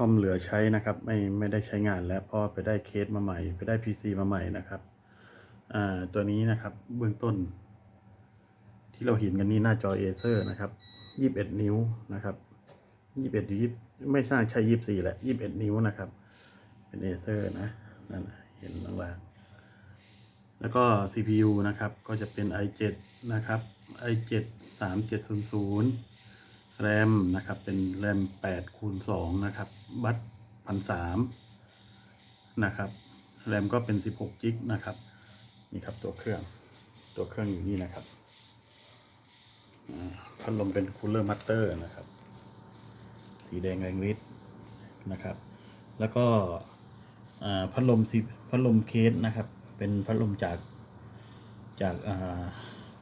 คอมเหลือใช้นะครับ ไม่ไม่ได้ใช้งานแล้วเพราะไปได้เคสมาใหม่ ไปได้ PC มาใหม่นะครับอ่าตัวนี้นะครับเบื้องต้น ที่เราเห็นกันนี่หน้าจอเอเซอร์นะครับ21นิ้วนะครับ21หรือ20ไม่ใช่ใช่24แหละ21นิ้วนะครับ เป็นเอเซอร์นะนั่นเห็นล่างๆแล้วก็ CPU นะครับก็จะเป็น i7 นะครับ i7 3700 แรมนะครับ เป็นแรม8คูณ2นะครับ บัตพันสามนะครับ แรมก็เป็น 16กิกนะครับ นี่ครับตัวเครื่อง ตัวเครื่องอยู่นี่นะครับพัดลมเป็นคูลเลอร์มัตเตอร์นะครับ สีแดงแรงฤทธิ์นะครับ แล้วก็พัดลมสีพัดลมเคสนะครับ เป็นพัดลมจากจากา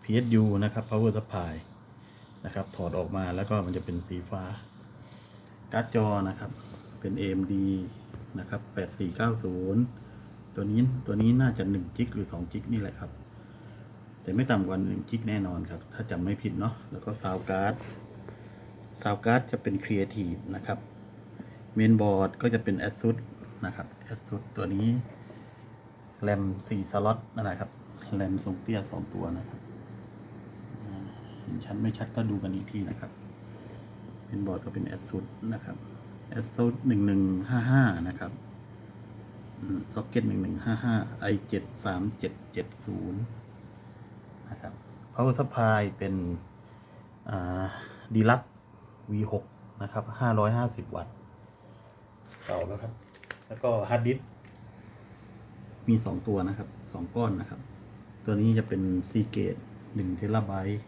PSU นะครับ Power Supply นะครับ ถอดออกมาแล้วก็มันจะเป็นสีฟ้า การ์ดจอนะครับ เป็น AMD นะครับ 8490 ตัวนี้ตัวนี้น่าจะ1จิกหรือ2จิกนี่แหละครับ แต่ไม่ต่ำกว่า1จิกแน่นอนครับ ถ้าจำไม่ผิดเนาะ แล้วก็ซาวการ์ดซาวการ์ดจะเป็น Creative นะครับเมนบอร์ดก็จะเป็น ASUS นะครับ ASUS ตัวนี้แรม4สล็อตน่ะครับแรมทรงเตี้ย 2 ตัวนะครับ ชัดไม่ชัดก็ดูกันอีกทีนะครับ เป็นบอร์ดก็เป็นแอสซูดนะครับแอสซูดหนึ่งหนึ่งห้าห้านะครับซ็อกเก็ตหนึ่งหนึ่งห้าห้าไอเจ็ดสามเจ็ดเจ็ดศูนย์นะครับ power supply เป็นดีลักวีหกนะครับห้าร้อยห้าสิบวัตต์เก่าแล้วครับ แล้วก็ฮาร์ดดิสมีสองตัวนะครับสองก้อนนะครับ ตัวนี้จะเป็นซีเกตหนึ่งเทราไบต์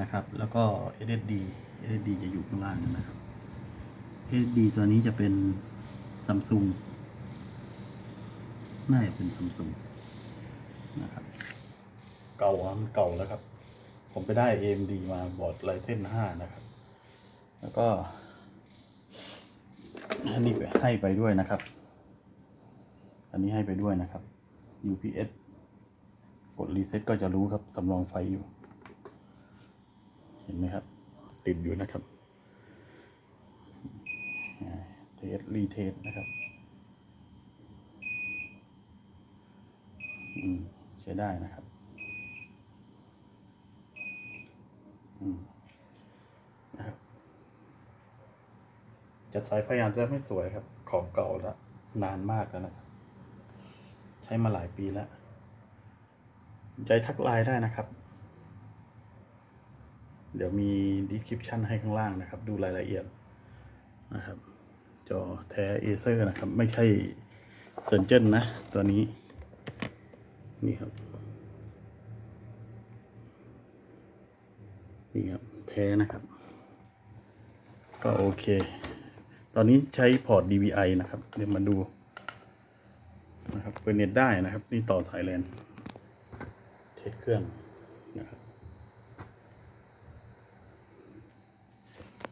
นะครับ แล้วก็ SSD SSD จะอยู่ข้างล่างนะครับ SSD ตัวนี้จะเป็น Samsung น่าจะเป็น Samsung นะครับเก่าอะมันเก่าแล้วครับ ผมไปได้ AMD มาบอร์ดไ y เ e น5นะครับ แล้วก็อันนี้ให้ไปด้วยนะครับ อันนี้ให้ไปด้วยนะครับ UPS กดรีเซ็ตก็จะรู้ครับ สำรองไฟอยู่ เห็นไหมครับ ติดอยู่นะครับเทสรีเทสนะครับอืมใช้ได้นะครับนะครับ จัดสายไฟอาจจะไม่สวยครับ ของเก่าแล้วนานมากแล้วนะครับ ใช้มาหลายปีแล้ว ใจทักไลน์ได้นะครับ เดี๋ยวมีดีคริปชันให้ข้างล่างนะครับ ดูรายละเอียดนะครับ จอแท้เอเซอร์นะครับ ไม่ใช่เซนเจนนะ ตัวนี้ นี่ครับ นี่ครับ แท้นะครับ ก็โอเค ตอนนี้ใช้พอร์ต DVI นะครับ เดี๋ยวมาดูนะครับเปิดเน็ตได้นะครับ นี่ต่อสายแลนเทสเครื่องนะครับ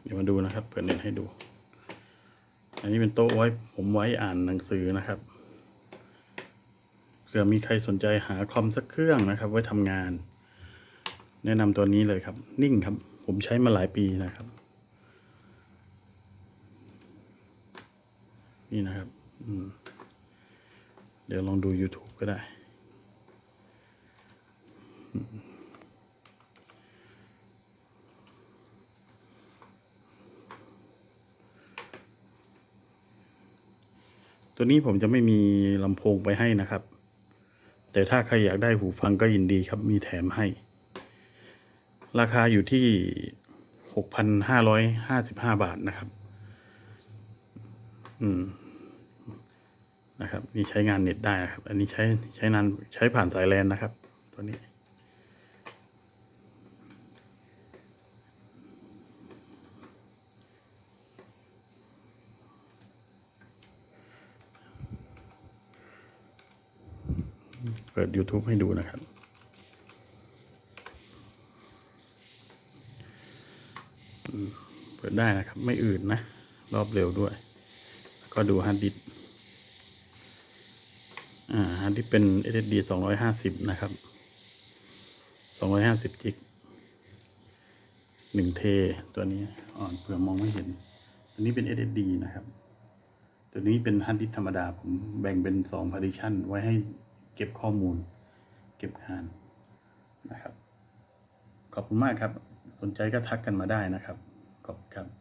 เดี๋ยวมาดูนะครับ เปิดเน็ตให้ดู อันนี้เป็นโต๊ะไว้ ผมไว้อ่านหนังสือนะครับเผื่อมีใครสนใจหาคอมสักเครื่องนะครับ ไว้ทำงาน แนะนำตัวนี้เลยครับ นิ่งครับ ผมใช้มาหลายปีนะครับ นี่นะครับเดี๋ยวลองดู YouTube ก็ได้ ตัวนี้ผมจะไม่มีลำโพงไปให้นะครับ แต่ถ้าใครอยากได้หูฟังก็ยินดีครับ มีแถมให้ ราคาอยู่ที่หกพันห้าร้อยห้าสิบห้าบาทนะครับ อืม นะครับ นี่ใช้งานเน็ตได้นะครับ อันนี้ใช้ใช้นานใช้ผ่านสายแลนนะครับ ตัวนี้ เปิด YouTube ให้ดูนะครับ เปิดได้นะครับ ไม่อื่นนะ รอบเร็วด้วย ก็ดูฮาร์ดดิสอ่าฮาร์ดดิสเป็น SSD สองร้อยห้าสิบนะครับสองร้อยห้าสิบจิกหนึ่งเทตัวนี้อ่อนเผื่อมองไม่เห็น อันนี้เป็น SSD นะครับ ตัวนี้เป็นฮาร์ดดิสธรรมดา ผมแบ่งเป็นสอง partition ไว้ให้ เก็บข้อมูล เก็บงานนะครับ ขอบคุณมากครับ สนใจก็ทักกันมาได้นะครับ ขอบคุณครับ